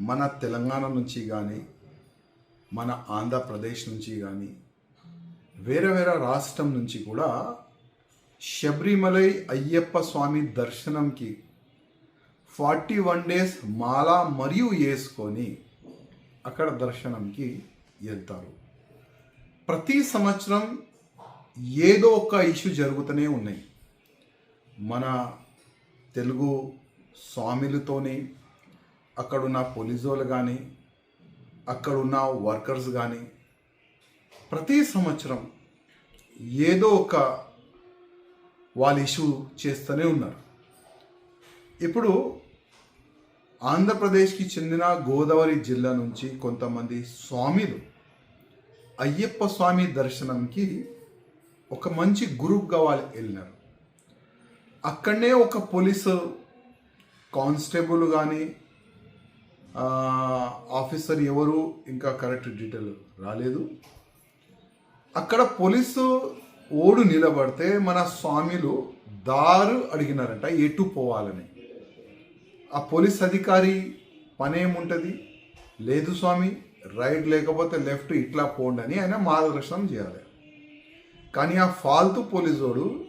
మన తెలంగాణ నుంచి కానీ మన ఆంధ్రప్రదేశ్ నుంచి కానీ వేరే వేరే రాష్ట్రం నుంచి కూడా శబరిమలై అయ్యప్ప స్వామి దర్శనంకి ఫార్టీ వన్ డేస్ మాల మరియు వేసుకొని అక్కడ దర్శనంకి వెళ్తారు. ప్రతి సంవత్సరం ఏదో ఒక ఇష్యూ జరుగుతూనే ఉన్నాయి. మన తెలుగు స్వామిలతోనే అక్కడున్న పోలీసు వాళ్ళు కానీ అక్కడున్న వర్కర్స్ కానీ ప్రతి సంవత్సరం ఏదో ఒక వాళ్ళు ఇష్యూ చేస్తూనే ఉన్నారు. ఇప్పుడు ఆంధ్రప్రదేశ్కి చెందిన గోదావరి జిల్లా నుంచి కొంతమంది స్వామిలు అయ్యప్ప స్వామి దర్శనంకి ఒక మంచి గ్రూప్గా వాళ్ళు వెళ్ళినారు. అక్కడనే ఒక పోలీసు కానిస్టేబుల్ కానీ ఆఫీసర్ ఎవరు ఇంకా కరెక్ట్ డీటెయిల్ రాలేదు. అక్కడ పోలీసు ఓడు నిలబడితే మన స్వామిలు దారు అడిగినారంట ఎటు పోవాలని. ఆ పోలీస్ అధికారి పనేముంటుంది? లేదు స్వామి రైట్ లేకపోతే లెఫ్ట్ ఇట్లా పోండి అని ఆయన మార్గదర్శనం చేయాలి. కానీ ఆ ఫాల్తు పోలీసోడు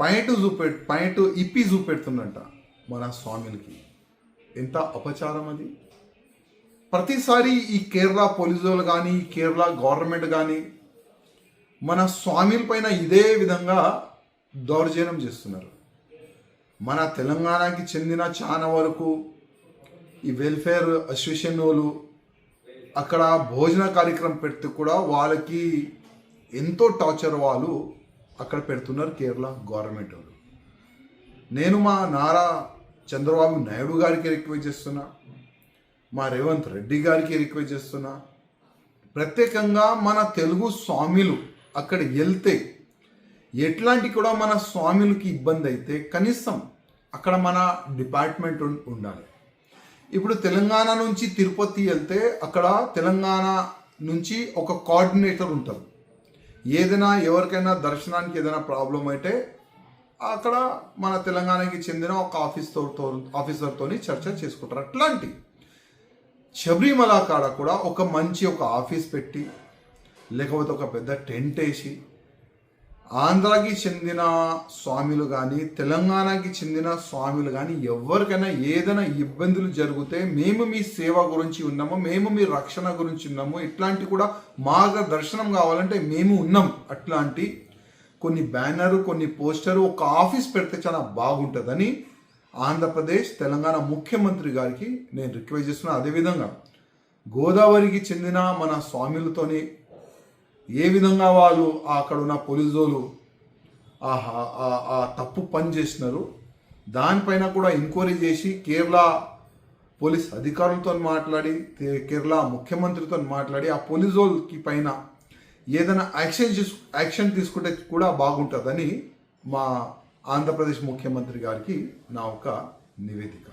పాయింట్ చూపె పాయింట్ ఇప్పి చూపెడుతుందంట మన స్వామిలకి. ఎంత అపచారం అది? ప్రతిసారి ఈ కేరళ పోలీసు వాళ్ళు కానీ కేరళ గవర్నమెంట్ కానీ మన స్వామిల పైన ఇదే విధంగా దౌర్జన్యం చేస్తున్నారు. మన తెలంగాణకి చెందిన చాలా వరకు ఈ వెల్ఫేర్ అసోసియేషన్ వాళ్ళు అక్కడ భోజన కార్యక్రమం పెడితే కూడా వాళ్ళకి ఎంతో టార్చర్ వాళ్ళు అక్కడ పెడుతున్నారు కేరళ గవర్నమెంట్ వాళ్ళు. నేను మా నారా చంద్రబాబు నాయుడు గారికి రిక్వెస్ట్ చేస్తున్నా మా రేవంత్ రెడ్డి గారికి రిక్వెస్ట్ చేస్తున్నా. ప్రత్యేకంగా మన తెలుగు స్వామిలు అక్కడ వెళ్తే ఎట్లాంటి కూడా మన స్వామిలకి ఇబ్బంది అయితే కనీసం అక్కడ మన డిపార్ట్మెంట్ ఉండాలి. ఇప్పుడు తెలంగాణ నుంచి తిరుపతి వెళ్తే అక్కడ తెలంగాణ నుంచి ఒక కోఆర్డినేటర్ ఉంటారు. ఏదైనా ఎవరికైనా దర్శనానికి ఏదైనా ప్రాబ్లం అయితే అక్కడ మన తెలంగాణకి చెందిన ఒక ఆఫీస్తో ఆఫీసర్తోని చర్చ చేసుకుంటారు. అట్లాంటి శబరిమల కాడ కూడా ఒక మంచి ఒక ఆఫీస్ పెట్టి లేకపోతే ఒక పెద్ద టెంట్ వేసి ఆంధ్రాకి చెందిన స్వామిలు కానీ తెలంగాణకి చెందిన స్వామిలు కానీ ఎవరికైనా ఏదైనా ఇబ్బందులు జరిగితే మేము మీ సేవ గురించి ఉన్నాము మేము మీ రక్షణ గురించి ఉన్నాము ఇట్లాంటి కూడా మార్గదర్శనం కావాలంటే మేము ఉన్నాం. అట్లాంటి కొన్ని బ్యానర్ కొన్ని పోస్టర్ ఒక ఆఫీస్ పెడితే చాలా బాగుంటుందని ఆంధ్రప్రదేశ్ తెలంగాణ ముఖ్యమంత్రి గారికి నేను రిక్వెస్ట్ చేస్తున్నాను అదేవిధంగా గోదావరికి చెందిన మన స్వామిలతోని ఏ విధంగా వాళ్ళు అక్కడ ఉన్న పోలీసులు ఆ ఆ- ఆ తప్పు పని చేసినారు దానిపైన కూడా ఎంక్వైరీ చేసి కేరళ పోలీస్ అధికారులతో మాట్లాడి కేరళ ముఖ్యమంత్రితో మాట్లాడి ఆ పోలీసులకి పైన ఏదైనా యాక్షన్ యాక్షన్ తీసుకుంటే కూడా బాగుంటుందని మా ఆంధ్రప్రదేశ్ ముఖ్యమంత్రి గారికి నా ఒక నివేదిక.